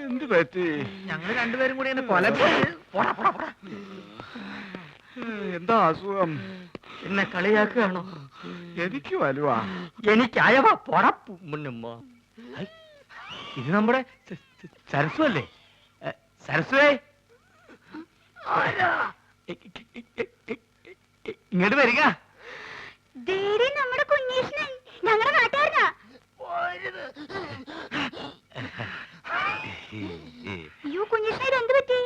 എന്ത് പറ്റി? ഞങ്ങൾ രണ്ടുപേരും കൂടി കൊല എന്താ അസുഖം? എന്നെ കളിയാക്കുകയാണോ? എനിക്ക് വലുവാ. എനിക്ക് അയവ മുന്നുമ്പോ ഇത് നമ്മുടെ സ- സ- സരസു അല്ലേ? സരസുവേ ഇങ്ങോട്ട് വരിക ധീരെ നമ്മുടെ കുഞ്ഞീഷ്ണൻ ഞങ്ങളുടെ നാട്ടുകാരനാ അയ്യോ കുഞ്ഞീഷ്ണൻ ഇത് എന്ത് പറ്റി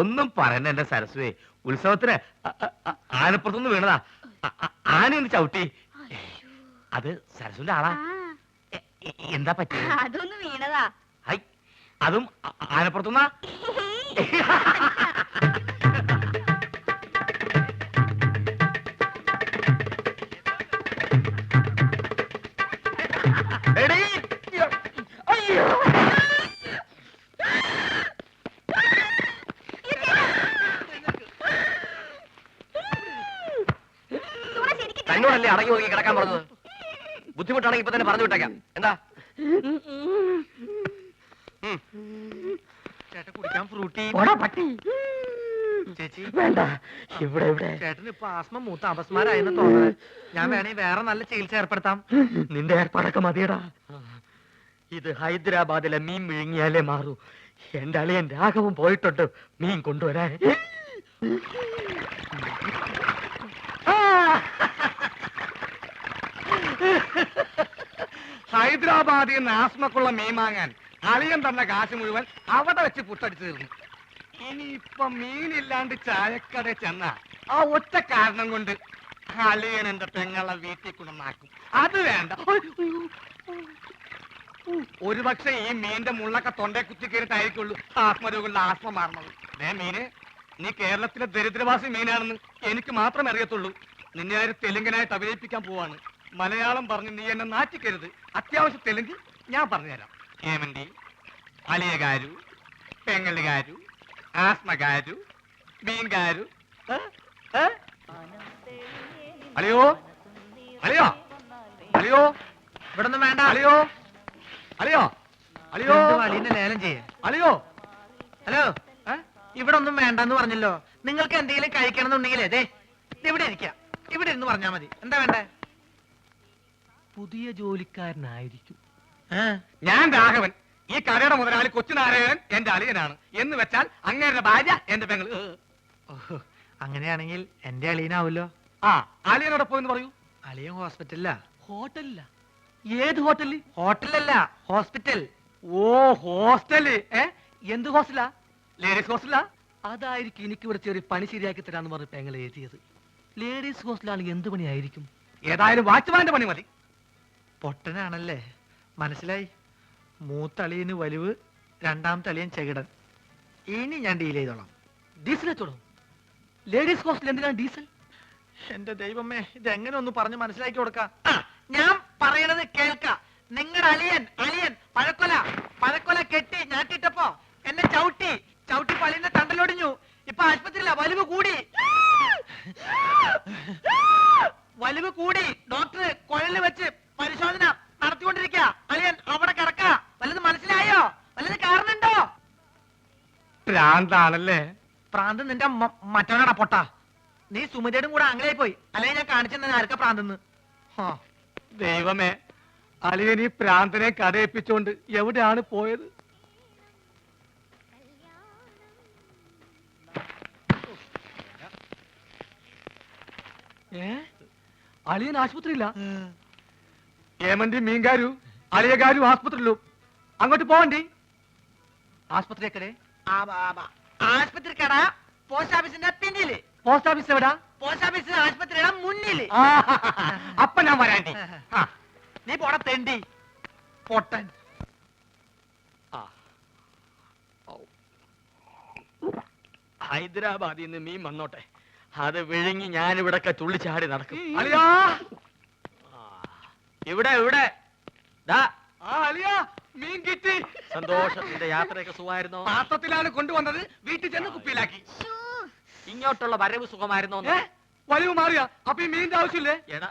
ഒന്നും പറയണ്ട എന്റെ സരസ്വേ ഉത്സവത്തിന് ആനപ്പുറത്തുനിന്ന് വീണതാ. അ- അ- ആന ഒന്ന് ചവിട്ടി. അത് സരസ്വന്റെ ആളാ. എന്താ പറ്റി അതൊന്ന് വീണതാ. ഹൈ അതും ആനപ്പുറത്തുനിന്നാ? എടീ, അയ്യോ സൂണ തന്നോടല്ലേ അടങ്ങി ഒതുങ്ങി കിടക്കാൻ പറഞ്ഞത്? ബുദ്ധിമുട്ടാണെങ്കിൽ ഇപ്പൊ തന്നെ പറഞ്ഞു വിട്ടേക്കാം. എന്താ? ചേട്ടൻ കുടിക്കാൻ ഫ്രൂട്ടി. പട്ടി. ചേച്ചി. വേണ്ട. ഇവിടെ ഇവിടെ. ചേട്ടൻ ഇപ്പൊ ആസ്മ മൂത്ത അപസ്മാരായെന്ന് തോന്നുന്നത് ഞാൻ വേണേ വേറെ നല്ല ചികിത്സ ഏർപ്പെടുത്താം. നിന്റെ ഏർപ്പാടൊക്കെ മതിയടാ. ഇത് ഹൈദരാബാദിലെ മീൻ വിഴുങ്ങിയാലേ മാറൂ. എന്റെ അളിയൻ രാഘവൻ പോയിട്ടുണ്ട് മീൻ കൊണ്ടുവരാൻ. ഹൈദരാബാദിൽ നിന്ന് ആസ്മക്കുള്ള മീൻ വാങ്ങാൻ അളിയൻ തന്ന കാശ് മുഴുവൻ അവിടെ വെച്ച് പുട്ടടിച്ചു തീർന്നു. ഇനിയിപ്പൊ മീനില്ലാണ്ട് ചായക്കട ചെന്ന ആ ഒറ്റ കാരണം കൊണ്ട് അളിയൻ എന്റെ പെങ്ങളെ വീട്ടിൽ കൊണ്ടുവന്നാക്കും അത് വേണ്ട. അയ്യോ. ഒരു പക്ഷെ ഈ മീന്റെ മുള്ളൊക്കെ തൊണ്ടേ കുത്തി കയറിട്ടായിരിക്കുള്ളൂ ആത്മരോഗങ്ങളുടെ ആസ്മ മാറണത് ദേ മീന് നീ കേരളത്തിലെ ദരിദ്രവാസി മീനാണെന്ന് എനിക്ക് മാത്രമേ അറിയത്തുള്ളൂ. നിന്നെ ആര് തെലുങ്കനായിട്ട് അഭിനയിപ്പിക്കാൻ പോവാണ്. മലയാളം പറഞ്ഞ് നീ എന്നെ നാറ്റിക്കരുത്. അത്യാവശ്യം തെലുങ്ക് ഞാൻ പറഞ്ഞുതരാം. ഹേമന്റി അലിയകാരു പെങ്ങലുകാരു ആസ്മകാരു മീൻകാരു? അലിയോ അലിയോ അലിയോ ഇവിടെ ഒന്നും വേണ്ട. അലിയോ അലിയോ അലിയോ അലീനെ ലേലം ചെയ്യേ? അലിയോ ഹലോ? ഏ? ഇവിടെ ഒന്നും വേണ്ടെന്ന് പറഞ്ഞല്ലോ. നിങ്ങൾക്ക് എന്തെങ്കിലും കഴിക്കണം എന്നുണ്ടെങ്കിൽ അതെ ഇവിടെ ഇരിക്കാം. ഇവിടെ ഇരുന്ന് പറഞ്ഞാ മതി. എന്താ വേണ്ടേ? പുതിയ ജോലിക്കാരനായിരിക്കും. ഞാൻ രാഘവൻ. ഈ കടയുടെ മുതലാളി കൊച്ചുനാരായണൻ എന്റെ അളിയനാണ്. എന്ന് വെച്ചാൽ അങ്ങേരുടെ ഭാര്യ എന്റെ പെങ്ങൾ. അങ്ങനെയാണെങ്കിൽ എന്റെ അളിയനാവല്ലോ ആ അളിയനോടെ പോയെന്ന് പറയൂ. അളിയൻ ഹോസ്പിറ്റലിലാ? ഹോട്ടലില്ല ഏത് ഹോട്ടലിൽ ഹോട്ടലല്ല ഹോസ്പിറ്റൽ. ഓ ഹോസ്റ്റൽ. ഏ എന്ത് ഹോസ്റ്റലാ? ലേഡീസ് ഹോസ്റ്റലാ അതായിരിക്കും എനിക്ക് ഇവിടെ ചെറിയ പണി ശരിയാക്കി തരാന്ന് പറഞ്ഞ് പെങ്ങൾ എഴുതിയത്. ലേഡീസ് ഹോസ്റ്റലാണെങ്കിൽ എന്ത് പണിയായിരിക്കും? ഏതായാലും വാച്ച്മാന്റെ പണി മതി. പൊട്ടനാണല്ലേ? മനസ്സിലായി? മൂത്തളിയന് വലിവ് രണ്ടാമത്തെ അളിയൻ ചെകിടൻ. ഇനി ഞാൻ ഡീൽ ചെയ്തോളാം. ഡീസൽ എത്തോളൂ ലേഡീസ് ഹോസ്റ്റൽ എന്തിനാണ് ഡീസൽ എന്റെ ദൈവമേ ഇത് എങ്ങനെ ഒന്ന് പറഞ്ഞ് മനസ്സിലാക്കി കൊടുക്ക? ഞാൻ പറയണത് കേൾക്ക. നിങ്ങളുടെ അളിയൻ അളിയൻ പഴക്കൊല പഴക്കൊല കെട്ടി ഞാട്ടിട്ടപ്പോ എന്നെ ചവിട്ടി ചവിട്ടി പളിന്റെ തണ്ടലൊടിഞ്ഞു. ഇപ്പൊ ആശുപത്രിയിലാ വലിവ് കൂടി. വലിവ് കൂടി ഡോക്ടർ കുഴൽ വെച്ച് പരിശോധന നടത്തിക്കൊണ്ടിരിക്കുക. അളിയൻ അവിടെ കിടക്ക. വല്ലത് മനസ്സിലായോ? വല്ലത് കാരണുണ്ടോ പ്രാന്താണല്ലേ? പ്രാന്ത് നിന്റെ മറ്റവനാടാ പൊട്ട. നീ സുമിതയുടെ കൂടെ അങ്ങനെ പോയി. അല്ലെങ്കിൽ ഞാൻ കാണിച്ചെന്നെ ആർക്ക പ്രാന്തെന്ന്? ദൈവമേ. അളിയൻ ഈ പ്രാന്തനെ കഥയിപ്പിച്ചോണ്ട് എവിടെയാണ് പോയത്? ഏ? അളിയൻ ആശുപത്രിയില്ല ഏമന്തി മീൻകാരു അളിയകാരു ആസ്പത്രിയിലും. അങ്ങോട്ട് പോവണ്ടി. ആശുപത്രിയൊക്കെ ആസ്പത്രി കട പോസ്റ്റ് ഓഫീസിന്റെ പിന്നിൽ. പോസ്റ്റ് ഓഫീസ് എവിടാ? പോസ്റ്റ് ഓഫീസ് ആസ്പത്രിയുടെ മുന്നിൽ. അപ്പ ഞാൻ വരാണ്ടി. നീ പോട തെണ്ടി. പൊട്ടൻ. ഹൈദരാബാദിൽ നിന്ന് മീൻ വന്നോട്ടെ. അത് വിഴുങ്ങി ഞാനിവിടൊക്കെ തുള്ളിച്ചാടി നടക്കും. അളിയാ. ഇവിടെ ഇവിടെ. ദാ. ആ അളിയാ മീൻ കിട്ടി. സന്തോഷം. നിന്റെ യാത്രയൊക്കെ സുഖമായിരുന്നോ? പാത്രത്തിലാണ് കൊണ്ടുവന്നത്. വീട്ടിൽ ചെന്ന് കുപ്പിയിലാക്കി. ഇങ്ങോട്ടുള്ള വരവ് സുഖമായിരുന്നോ? വലിവ് മാറിയാ. അപ്പൊ ഈ മീനിന്റെ ആവശ്യമില്ലേ? എടാ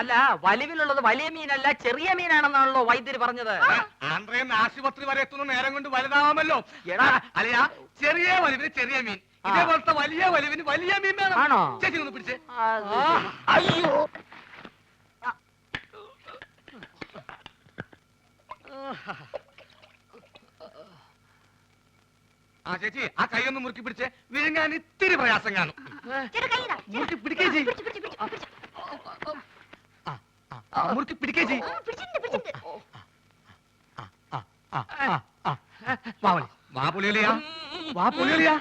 അല്ല വലിവിലുള്ളത് വലിയ മീനല്ല ചെറിയ മീനാണെന്നാണല്ലോ വൈദ്യര് പറഞ്ഞത്. ആശുപത്രി വരെ എത്തുന്ന നേരം കൊണ്ട് വലുതാവാമല്ലോ. എടാ. അളിയാ ചെറിയ വലിവിന് ചെറിയ മീൻ. ഇതേപോലത്തെ വലിയ വലിവിന് വലിയ മീൻ വേണം. ആണോ? ചേച്ചി ഒന്ന് പിടിച്ചേ. അയ്യോ. ആ ചേച്ചി ആ കൈ ഒന്ന് മുറുക്കി പിടിച്ച് വിഴുങ്ങാൻ ഇത്തിരി പ്രയാസം കാണും മുറുക്കി പിടിക്കേ മുറുക്കി പിടിക്കേ. വാ പുളിയലിയാ വാ പുളിയലിയാ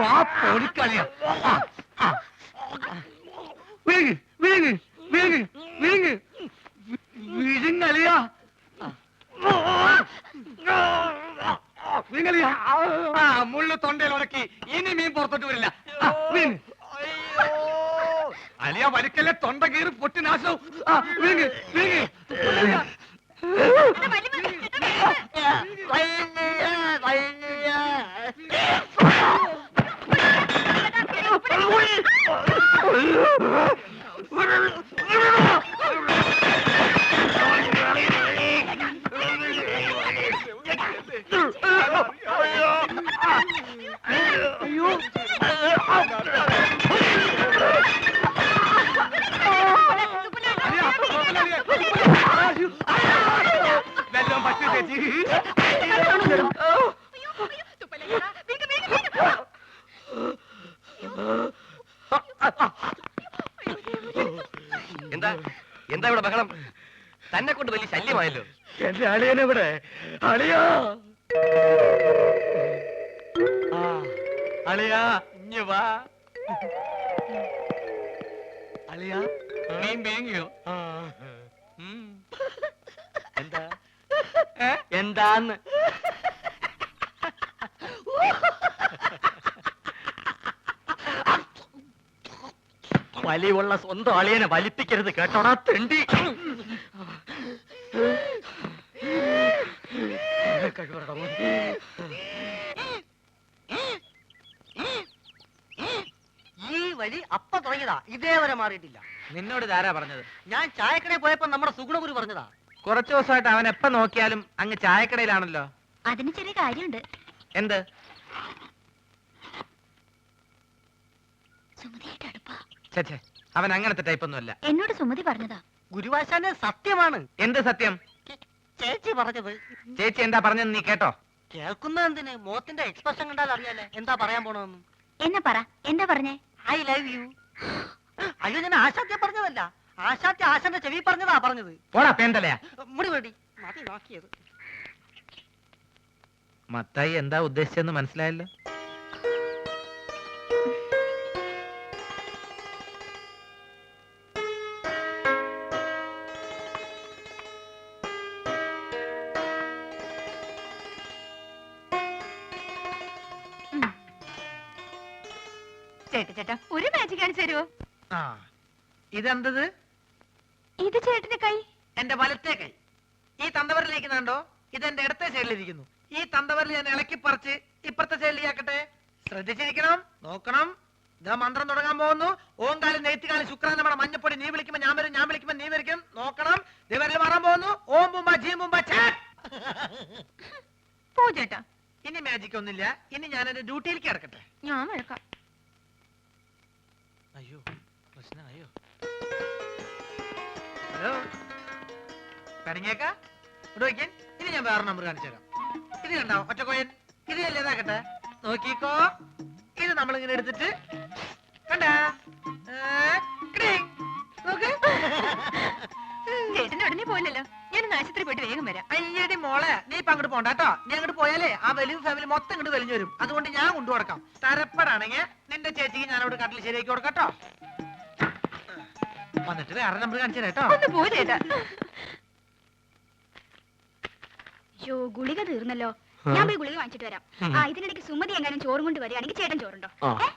വാ പൊളിക്കളിയാ എന്താ ഇവിടെ ബഹളം? തന്നെ കൊണ്ട് വലിയ ശല്യമായല്ലോ. എന്റെ അളിയനെവിടെ അളിയാ! ആ, അളിയാ ഇഞ്ഞ് വാ. അളിയാ മീൻ വേങ്ങിയോ? എന്താ? ഏ? എന്താന്ന്? വലിയുള്ള സ്വന്തം അളിയനെ വലിപ്പിക്കരുത് കേട്ടോടാ തെണ്ടി. ഈ വഴി അപ്പ തുടങ്ങിയതാ. ഇതേവരെ മാറിയിട്ടില്ല. നിന്നോട് ഇതാരാ പറഞ്ഞത്? ഞാൻ ചായക്കടയിൽ പോയപ്പോ നമ്മുടെ സുഗുണഗുരു പറഞ്ഞതാ. കുറച്ചു ദിവസമായിട്ട് അവൻ എപ്പ നോക്കിയാലും അങ്ങ് ചായക്കടയിലാണല്ലോ. അതിന് ചെറിയ കാര്യമുണ്ട്. എന്ത്? സുമതിയായിട്ട് അടുപ്പാ. അവൻ അങ്ങനത്തെ ടൈപ്പ് ഒന്നുമല്ല എന്നോട് സുമതി പറഞ്ഞതാ. ഗുരുവാശാന് സത്യമാണ്. എന്ത് സത്യം? ചേച്ചി പറഞ്ഞത്. ചേച്ചി എന്താ പറഞ്ഞത് നീ കേട്ടോ. കേൾക്കുന്ന എന്തിന്? മോത്തിന്റെ എക്സ്പ്രഷൻ കണ്ടാൽ അറിയാലേ. എന്താ പറയാൻ പോണെന്ന് എന്നാ പറ എന്താ പറഞ്ഞേ? ഐ ലവ് യു അയ്യോ ഞാൻ ആശാത്യ പറഞ്ഞതല്ല. ആശാത്യ ആശാന്റെ ചെവി പറഞ്ഞതാ പറഞ്ഞത്. പോടാ പേന്തലയാ. മുടി മുടി മതി നോക്കിയത്. മത്തായി എന്താ ഉദ്ദേശിച്ചെന്ന് മനസ്സിലായല്ലോ? ചേട്ടാ ചേട്ടാ ഒരു മാജിക് കാണിച്ചു തരുമോ ആ ഇതെന്തത്? ഇത് ചേട്ടന്റെ കൈ. എന്റെ വലത്തെ കൈ. ഈ തന്തവരിലേക്ക് ഇത് എന്റെ ഇടത്തെ സൈഡിലിരിക്കുന്നു. ഈ തന്തവരിൽ ഞാൻ ഇളക്കി പറിച്ച് ഇപ്പുറത്തെ സൈഡിലേക്കാക്കട്ടെ ശ്രദ്ധിച്ചിരിക്കണം നോക്കണം. ഇതാ മന്ത്രം തുടങ്ങാൻ പോകുന്നു. ഓങ്കാലം നെയ്ത്തുകാലി ശുക്രാൻ നമ്മുടെ മഞ്ഞപ്പൊടി. നീ വിളിക്കുമ്പോ ഞാൻ വരും ഞാൻ വിളിക്കുമ്പോ നീ വരിക്കും. നോക്കണം. ദിവരിൽ മാറാൻ പോകുന്നു. ഓം ബുംബ ജീ ഛേ. പോ ചേട്ടാ. ഇനി മാജിക് ഒന്നുമില്ല. ഇനി ഞാൻ എന്റെ ഡ്യൂട്ടിയിലേക്ക് ഇറക്കട്ടെ ഞാൻ വഴക്കാം. അയ്യോ പ്രശ്നമായോ ഹലോ? കണിങ്ങേക്ക ഇവിടെ വയ്ക്കാൻ ഇനി ഞാൻ വേറെ നമ്പർ കാണിച്ചു തരാം. ഇത് കണ്ടോ ഒറ്റ കോയൻ ഇത് അല്ലേ ഇതാക്കട്ടെ. നോക്കിക്കോ. ഇത് നമ്മൾ ഇങ്ങനെ എടുത്തിട്ട് കണ്ടാ. നോക്ക്. ചേട്ടന്റെ ഉടനെ പോയില്ലല്ലോ ഞാൻ ആശുപത്രി പോയിട്ട് വേഗം വരാം. അയ്യടി മോളെ നീ ഇപ്പൊ അങ്ങോട്ട് പോണ്ട കേട്ടോ. നീ അങ്ങോട്ട് പോയാലേ ആ വലിയ ഫാമിലി മൊത്തം ഇങ്ങോട്ട് വലിഞ്ഞു വരും. അതുകൊണ്ട് ഞാൻ കൊണ്ടു കൊടുക്കാം. തരപ്പടാണെങ്കിൽ നിന്റെ ചേച്ചിക്ക് ഞാൻ അവിടെ കട്ടിൽ ശരിയാക്കി കൊടുക്കാം കേട്ടോ. വന്നിട്ട് വേറെ നമ്പർ കാണിച്ചു കേട്ടോ. ഒന്ന് പോയി ചേട്ടാ. ഗുളിക തീർന്നല്ലോ. ഞാൻ പോയി ഗുളിക വാങ്ങിച്ചിട്ട് വരാം. ആ ഇതിനിടയ്ക്ക് സുമതി എങ്ങാനും ചോറും കൊണ്ട് വരികയാണെങ്കിൽ ചേട്ടൻ ചോറുണ്ടോ ആ. ഏ?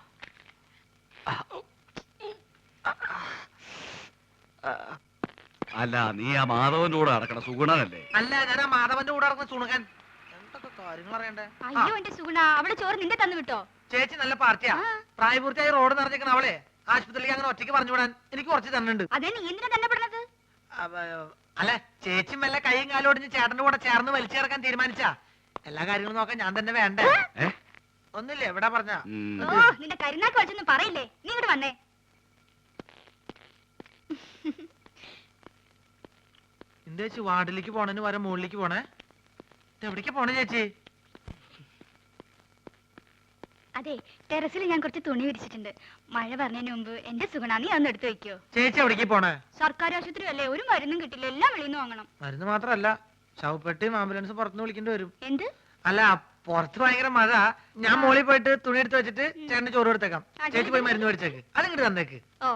അല്ല നീ ആ മാധവന്റെ കൂടെ നടക്കണ സുഗുണനല്ലേ? അല്ല ഞാൻ ആ മാധവന്റെ കൂടെ നടക്കുന്ന സുണുകൻ എന്തൊക്കെ കാര്യങ്ങൾ അറിയണ്ടേ? അയ്യോ എന്റെ സുഗുണ അവളെ ചോറ് നിന്റെ തന്നു വിട്ടോ? ചേച്ചി നല്ല പാർട്ടിയാ. പ്രായപൂർത്തിയായി റോഡ് നിറഞ്ഞേക്കണ അവളെ ആശുപത്രിയിലേക്ക് അങ്ങനെ ഒറ്റയ്ക്ക് പറഞ്ഞു വിടാൻ എനിക്ക് കുറച്ച് തന്നുണ്ട്. അതെ നീ എന്തിനാ തന്നെ പെടുന്നത് അല്ല ചേച്ചി മെല്ലെ കൈയും കാലും ഒടിഞ്ഞ് ചേട്ടന്റെ കൂടെ ചേർന്ന് വലിച്ചിറക്കാൻ തീരുമാനിച്ചാ. എല്ലാ കാര്യങ്ങളും നോക്കാൻ ഞാൻ തന്നെ വേണ്ടേ? ഒന്നില്ലേ ഒന്നുമില്ല എവിടെ പറഞ്ഞ. നിന്റെ കരുനാക്ക് വെച്ചൊന്നും പറയില്ലേ? നീ ഇങ്ങോട്ട് വന്നേ. എന്താ ചേച്ചി വാർഡിലേക്ക് പോണേന് വരെ മുകളിലേക്ക് പോണേ? എവിടേക്ക് പോണേ ചേച്ചി? അതെ ടെറസിൽ ഞാൻ കുറച്ച് തുണി വിരിച്ചിട്ടുണ്ട്. മഴ പറഞ്ഞതിന് മുമ്പ് എന്റെ സുഗുണ നീ അന്ന് എടുത്തു വെക്കോ. ചേച്ചി എവിടേക്ക് പോണേ? സർക്കാർ ആശുപത്രി അല്ലേ ഒരു മരുന്നും കിട്ടില്ല എല്ലാം വെളിയിൽ നിന്ന് വാങ്ങണം. മരുന്ന് മാത്രല്ല ശവപ്പെട്ടിയും ആംബുലൻസ് പുറത്തുനിന്ന് വിളിക്കേണ്ടി വരും. എന്ത്? അല്ല പുറത്ത് ഭയങ്കര മഴ. ഞാൻ മോളിൽ പോയിട്ട് തുണി എടുത്ത് വെച്ചിട്ട് ചേട്ടന് ചോറ് കൊടുത്തേക്കാം. ചേച്ചി പോയി മരുന്ന് മേടിച്ചേക്ക്. അതിങ്ങോട്ട് തന്നേക്ക്. ഓ.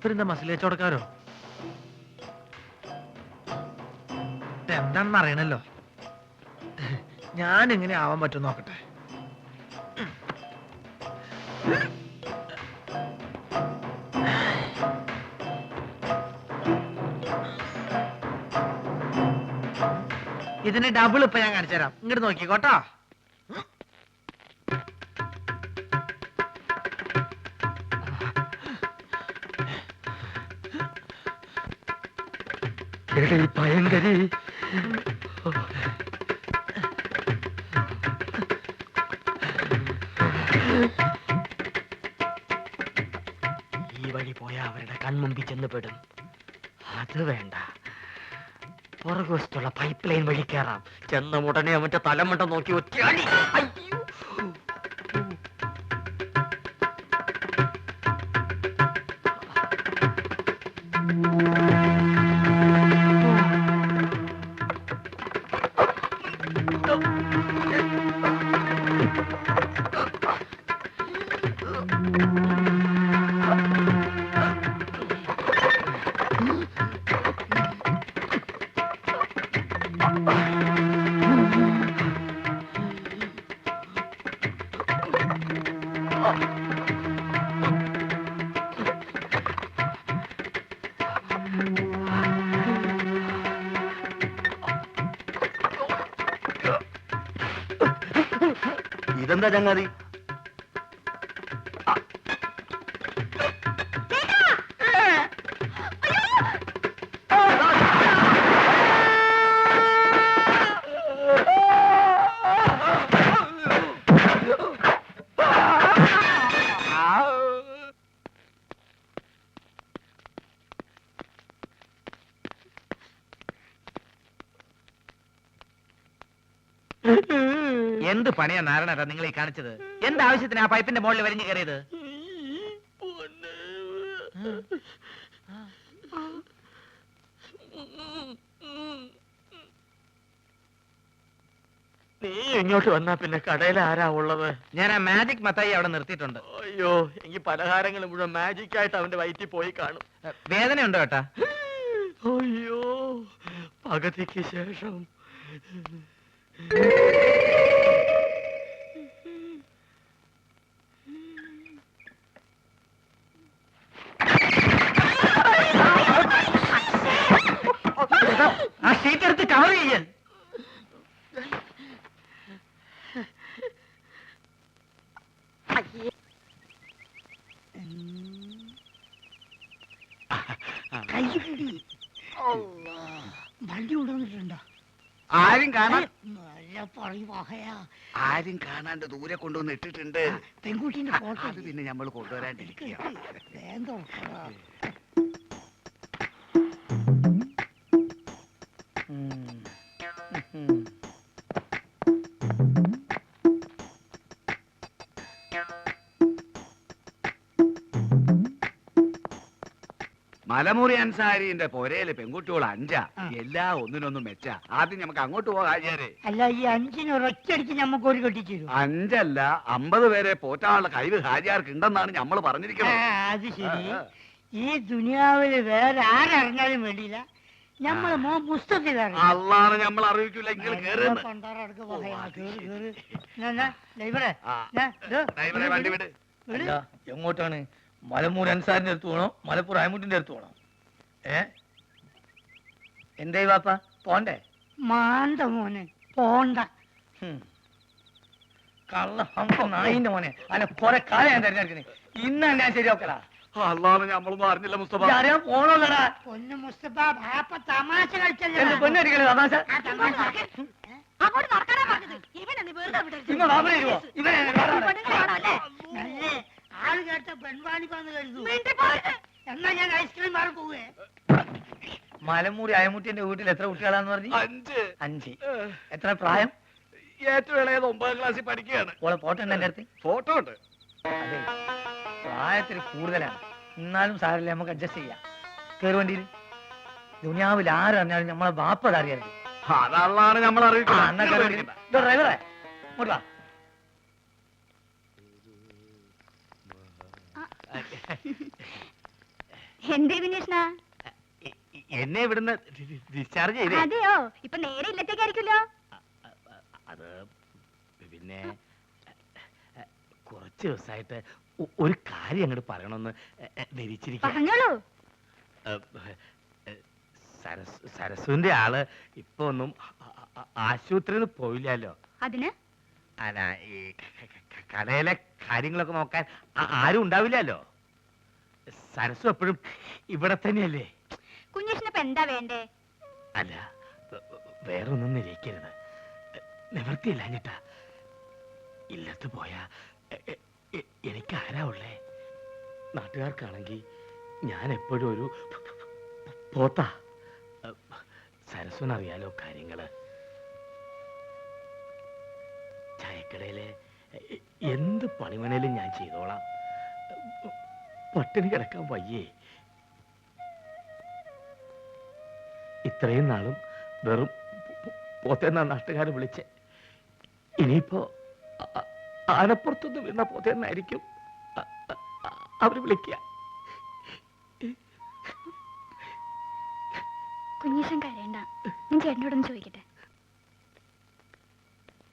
ഇവരെന്താ മസിലേച്ചോടക്കാരോ എന്താണെന്ന് അറിയണല്ലോ. ഞാൻ എങ്ങനെ ആവാൻ പറ്റും നോക്കട്ടെ. ഇതിന് ഡബിൾ ഇപ്പൊ ഞാൻ കാണിച്ചു തരാം ഇങ്ങോട്ട് നോക്കിക്കോട്ടോ ഭയങ്കരി ഈ വഴി പോയ അവരുടെ കൺമുമ്പിൽ ചെന്നപ്പെടും അത് വേണ്ട. പുറകുവശത്തുള്ള പൈപ്പ് ലൈൻ വഴി കയറാം ചെന്ന ഉടനെ അവന്റെ തലമുണ്ട നോക്കി ഒറ്റയാടി. ഇതെന്താ ചങ്ങാതി? എന്ത് പണിയാ നാരണ നിങ്ങൾ ഈ കാണിച്ചത്? എന്ത് ആവശ്യത്തിന് ആ പൈപ്പിന്റെ മുകളിൽ വരിഞ്ഞു കയറിയത്? നീ ഇങ്ങോട്ട് വന്നാ പിന്നെ കടയിൽ ആരാ ഉള്ളത്? ഞാൻ ആ മാജിക് മത്തായി അവിടെ നിർത്തിയിട്ടുണ്ട്. അയ്യോ എനിക്ക് പലഹാരങ്ങൾ മുഴുവൻ മാജിക് ആയിട്ട് അവന്റെ വയറ്റിൽ പോയി കാണും. വേദനയുണ്ടോ ഏട്ടാ? അയ്യോ പകുതിക്ക് ശേഷം ആ ഷീറ്റ് എടുത്ത് കവർ ചെയ്യാൻ വണ്ടി കൊണ്ടുവന്നിട്ടുണ്ടോ? ആരും കാണാൻ നല്ല പറയും വകയാ. ആരും കാണാണ്ട് ദൂരെ കൊണ്ടുവന്ന് ഇട്ടിട്ടുണ്ട്. പെൺകുട്ടിന്റെ ഫോട്ടോ അത് പിന്നെ നമ്മൾ കൊണ്ടുവരാണ്ടിരിക്കുക വേഗം തുറക്കടാ. മലമുറി അൻസാരിന്റെ പൊരയിൽ പെൺകുട്ടികൾ അഞ്ചാ എല്ലാ ഒന്നിനൊന്നും മെച്ച. ആദ്യം നമുക്ക് അങ്ങോട്ട് പോകാം അല്ല ഈ അഞ്ചിന് ഒരൊറ്റയടിക്ക് നമുക്ക് ഒരു കെട്ടിച്ചു അഞ്ചല്ല അമ്പത് പേരെ പോറ്റാനുള്ള കഴിവ് ഹാജിയാർക്ക് ഉണ്ടെന്നാണ് നമ്മൾ പറഞ്ഞിരിക്കുന്നത്. അത് ശരി. ഈ ദുനിയാവിൽ വേറെ ആരറിഞ്ഞാലും വേണ്ടിയില്ല. ഞമ്മൾ മോ പുസ്തകത്തിൽ അള്ളാണ് നമ്മൾ അറിയിക്കില്ല നിങ്ങൾ കേറുന്നു ആ. ഡ്രൈവറെ വണ്ടി വിട് എങ്ങോട്ടാണ്? മലമൂർ അൻസാറിന്റെ അടുത്ത് പോണോ മലപ്പൂർ അയമുട്ടിന്റെ അടുത്ത് പോണോ. ഏ? എന്തേ വാപ്പ? പോണ്ടേ? മാന്ത മോനെ പോണ്ട. കള്ള ഹംസ നായിന്റെ മോനെ. അല്ല കൊറേ കാലം ഞാൻ തെരഞ്ഞെടുക്കണേ. ഇന്ന് ഞാൻ ശരിയാക്കടാ അള്ളാണ് നമ്മളൊന്നും അറിഞ്ഞില്ല മുസ്തഫ. അറിയാൻ പോണോല്ലടാ പൊന്നു മുസ്തഫ ബാപ്പ തമാശ കളിച്ചല്ലേ തമാശ? അങ്ങോട്ട് നടക്കാനാ പറഞ്ഞത്. ഇവനെന്ന് വെറുതെ ഇവനെ ആൾ കേട്ട പെൺവാണിപ്പാന്ന് കരുതു. എന്നാ ഞാൻ ഐസ്ക്രീം മാറി പോവേ. മലമൂടി അയമുട്ടിന്റെ വീട്ടിൽ എത്ര കുട്ടികളാന്ന് പറഞ്ഞു? അഞ്ച്. അഞ്ച്. എത്ര പ്രായം? ഏറ്റവും ഇളയത് ഒമ്പതാം ക്ലാസ്സിൽ പഠിക്കുകയാണ്. ഓളെ ഫോട്ടോ ഉണ്ട് എന്റെ അടുത്ത്? ഫോട്ടോ ഉണ്ട്. അതെ. പ്രായത്തിൽ കൂടുതലാണ്. എന്നാലും സാരമില്ല നമുക്ക് അഡ്ജസ്റ്റ് ചെയ്യാം. കയറി വണ്ടിയിൽ. ദുനിയാവിൽ ആരറിഞ്ഞാലും നമ്മളെ ബാപ്പത് അറിയാറില്ല അതാണ് നമ്മൾ. അറിയിക്കുന്നത്. ഡ്രൈവറെ ഇങ്ങോട്ട് വാ. എന്തേ വിനീഷ്ണ? എന്നെ ഇവിടുന്ന് ഡിസ്ചാർജ് ചെയ്തേ. അതെയോ? ഇപ്പൊ നേരെ ഇല്ലത്തേക്കായിരിക്കുമല്ലോ. അത് പിന്നെ കുറച്ച് ദിവസമായിട്ട് ഒരു കാര്യം അങ്ങോട്ട് പറയണമെന്ന് ധരിച്ചിരിക്കുന്നു സരസുവിന്റെ ആൾ ഇപ്പൊ ഒന്നും ആശുപത്രിയിൽ നിന്ന് പോയില്ലല്ലോ. അതിന്? അല്ല ഈ കടയിലെ കാര്യങ്ങളൊക്കെ നോക്കാൻ ആരും ഉണ്ടാവില്ലല്ലോ. സരസു എപ്പോഴും ഇവിടെ തന്നെയല്ലേ? കുഞ്ഞേഷിനിപ്പോ എന്താ വേണ്ടേ? അല്ല വേറൊന്നും വേറൊന്നും നിരീക്കരുത് നിവൃത്തിയില്ലാഞ്ഞിട്ടാ ഇല്ലത്ത് പോയാ എനിക്ക് ആരാ ഉള്ളേ? നാട്ടുകാർക്കാണെങ്കിൽ ഞാൻ എപ്പോഴും ഒരു പോത്താ. സരസ്വനറിയാലോ കാര്യങ്ങൾ. ചായക്കടയിലെ എന്ത് പണിമനയിലും ഞാൻ ചെയ്തോളാം. പട്ടിണി കിടക്കാൻ വയ്യേ. ഇത്രയും നാളും വെറും പോത്തേന്നാ നാട്ടുകാർ വിളിച്ചേ. ഇനിയിപ്പോ ആനപ്പുറത്തുനിന്ന് വീണ പോത്തേന്നായിരിക്കും അവർ വിളിക്കുക കുഞ്ഞേഷൻ കരയണ്ട. ഞാൻ ചേട്ടനോടൊന്ന് ചോദിക്കട്ടെ?